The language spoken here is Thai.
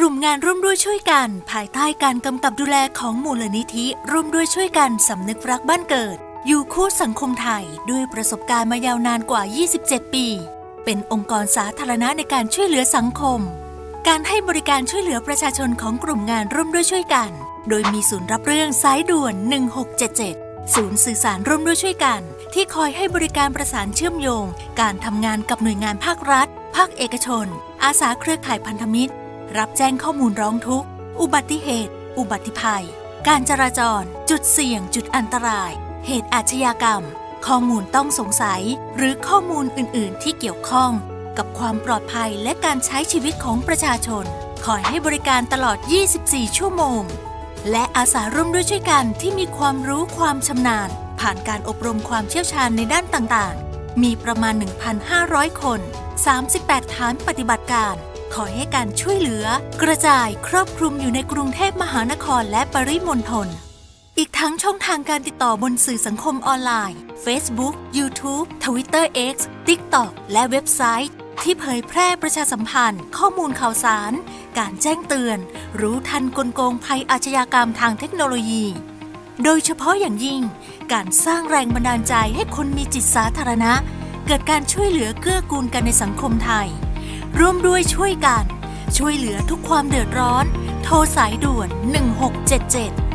กลุ่มงานร่วมด้วยช่วยกัน ภายใต้การกำกับดูแลของมูลนิธิร่วมด้วยช่วยกันสำนึกรักบ้านเกิด อยู่คู่สังคมไทยด้วยประสบการณ์มายาวนานกว่า 27 ปี เป็นองค์กรสาธารณะในการช่วยเหลือสังคม การให้บริการช่วยเหลือประชาชนของกลุ่มงานร่วมด้วยช่วยกัน โดยมีศูนย์รับเรื่องสายด่วน 1677 ศูนย์สื่อสารร่วมด้วยช่วยกัน ที่คอยให้บริการประสานเชื่อมโยง การทำงานกับหน่วยงานภาครัฐ ภาคเอกชน อาสาเครือข่ายพันธมิตร รับแจ้งข้อมูลร้องทุกข์ อุบัติเหตุ อุบัติภัย การจราจร จุดเสี่ยง จุดอันตราย เหตุอาชญากรรม ข้อมูลต้องสงสัย หรือข้อมูลอื่น ๆ ที่เกี่ยวข้อง กับความปลอดภัยและการใช้ชีวิตของประชาชน คอยให้บริการตลอด 24 ชั่วโมง และอาสาร่วมด้วยช่วยกันที่มีความรู้ความชำนาญ ผ่านการอบรมความเชี่ยวชาญในด้านต่าง ๆ มีประมาณ 1,500 คน 38 ฐานปฏิบัติการ ขอให้การช่วยเหลือ กระจายครอบคลุมอยู่ในกรุงเทพมหานครและปริมณฑลอีกทั้งช่องทางการติดต่อบนสื่อสังคมออนไลน์ Facebook YouTube Twitter X TikTok และเว็บไซต์ ที่เผยแพร่ประชาสัมพันธ์ ข้อมูลข่าวสาร การแจ้งเตือน รู้ทันกลโกงภัยอาชญากรรมทางเทคโนโลยี โดยเฉพาะอย่างยิ่ง การสร้างแรงบันดาลใจให้คนมีจิตสาธารณะ เกิดการช่วยเหลือเกื้อกูลกันในสังคมไทย ร่วมด้วยช่วยกัน ช่วยเหลือทุกความเดือดร้อน โทรสายด่วน 1677